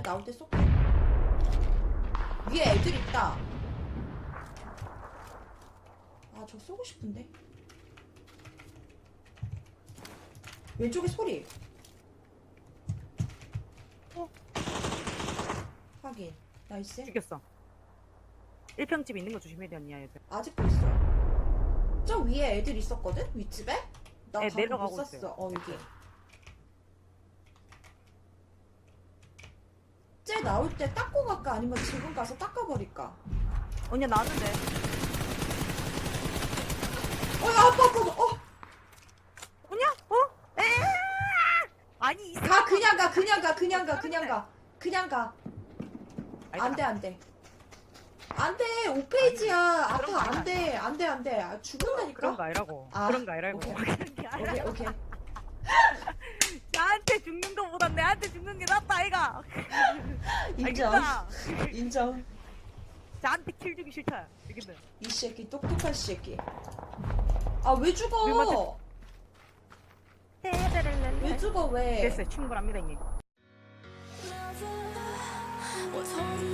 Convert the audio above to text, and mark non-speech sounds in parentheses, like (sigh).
나올 때 쏠게. 위에 애들 있다. 아, 저 쏘고 싶은데. 왼쪽에 소리. 어? 확인. 나이스. 죽였어. 1평집 있는 거 조심해야 돼 언니야 얘들. 아직도 있어. 저 위에 애들 있었거든? 윗집에? 나 애 방금 내려가고 못. 있어요. 어, 여기. 쟤 나올 때 닦고 갈까? 아니면 지금 가서 닦아버릴까? 언니야 나왔는데. 어, 야, 아파, 아파, 아파. 어, 언니야? 어? 에 아니 이 가, 그냥 가, 그냥 가, 그냥 가, 그냥 가. 그냥 가. 안 돼, 안 돼. 안 돼, 5페이지야. 그런 거 아파. 안 돼, 안 돼, 안 돼. 아, 그런? 거 아니라고. 아, 그런 거 아니라고. 오케이. 오케이, 오케이. (laughs) 거보다 내한테 죽는 게 낫다 아이가. (laughs) 인정. 알겠다. (laughs) 인정. 나한테 킬 주기 싫다. 이 새끼, 똑똑한 새끼. 아, 왜 죽어? 왜 죽어, 왜? 됐어요. 충분합니다 holding? I